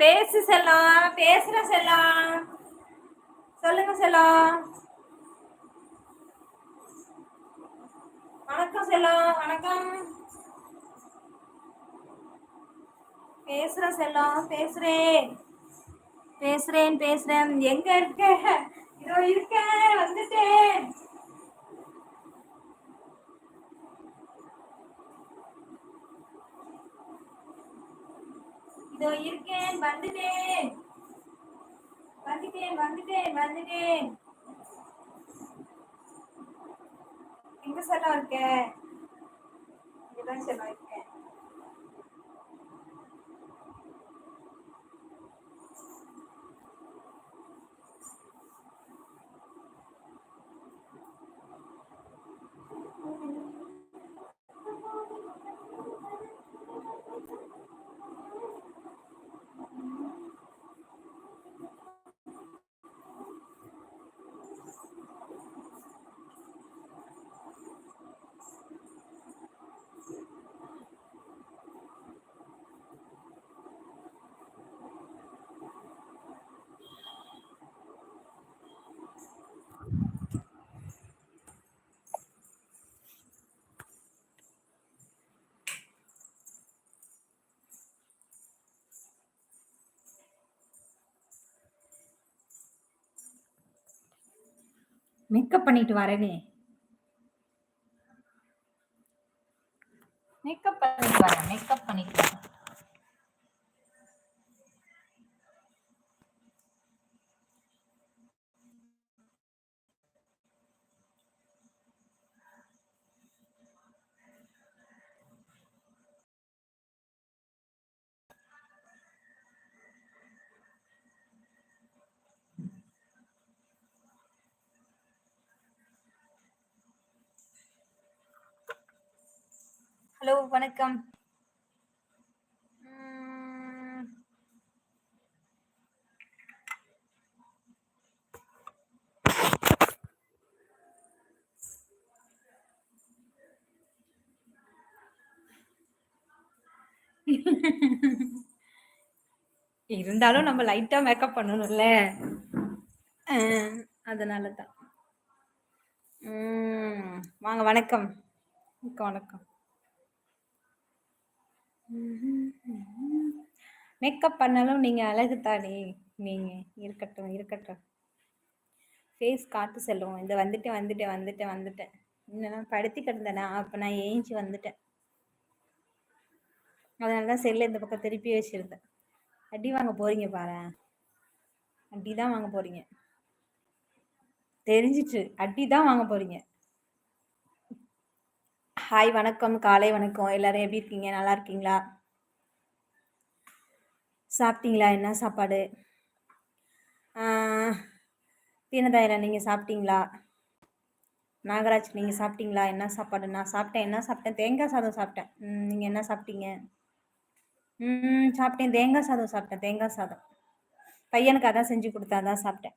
பேசு செல்லம் பேசுற செல்லம் சொல்லுங்க செல்லம் வணக்கம் செல்லம் வணக்கம். பேசுற செல்லம் பேசுறேன். பேசுறேன் பேசுறேன். எங்க இருக்க? இதோ இருக்கேன் வந்துட்டேன். இதோ இருக்கேன் வந்துட்டேன். வந்துட்டேன் வந்துட்டேன் வந்துட்டேன். எங்க செல்லம் இருக்க? இங்கதான் செல்லம் இருக்கேன் மேக்கப் பண்ணிட்டு வரேனே. மேக்கப் பண்ணிட்டு வரேன். மேக்கப் பண்ணிட்டு ஹலோ வணக்கம். இருந்தாலும் நம்ம லைட்டா மேக்கப் பண்ணணும்ல. அஹ், அதனால தான் உம், வாங்க வணக்கம். வணக்கம். மேக்கப் பண்ணாலும் நீங்கள் அழகு தானே நீங்கள் இருக்கட்டும் இருக்கட்டும். ஃபேஸ் காட்டு செல்லும் இந்த வந்துட்டேன் வந்துட்டேன் வந்துட்டேன் வந்துட்டேன். இன்னும் படுத்தி கிடந்தேனா அப்போ நான் ஏஞ்சி வந்துட்டேன். அதனால தான் செல்லு இந்த பக்கம் திருப்பி வச்சுருந்தேன். அடி வாங்க போகிறீங்க பாரு அடி தான் வாங்க போகிறீங்க தெரிஞ்சிட்டு அடி தான் வாங்க போகிறீங்க ஹாய் வணக்கம். காலை வணக்கம். எல்லாரும் எப்படி இருக்கீங்க? நல்லா இருக்கீங்களா? சாப்பிட்டீங்களா? என்ன சாப்பாடு? தீனதாயிரா நீங்கள் சாப்பிட்டீங்களா? நாகராஜ் நீங்கள் சாப்பிட்டீங்களா? என்ன சாப்பாடு? நான் சாப்பிட்டேன். என்ன சாப்பிட்டேன்? தேங்காய் சாதம் சாப்பிட்டேன். நீங்கள் என்ன சாப்பிட்டீங்க? ம் சாப்பிட்டேன். தேங்காய் சாதம் சாப்பிட்டேன். தேங்காய் சாதம். பையனுக்கு அதான் செஞ்சு கொடுத்தா தான் சாப்பிட்டேன்.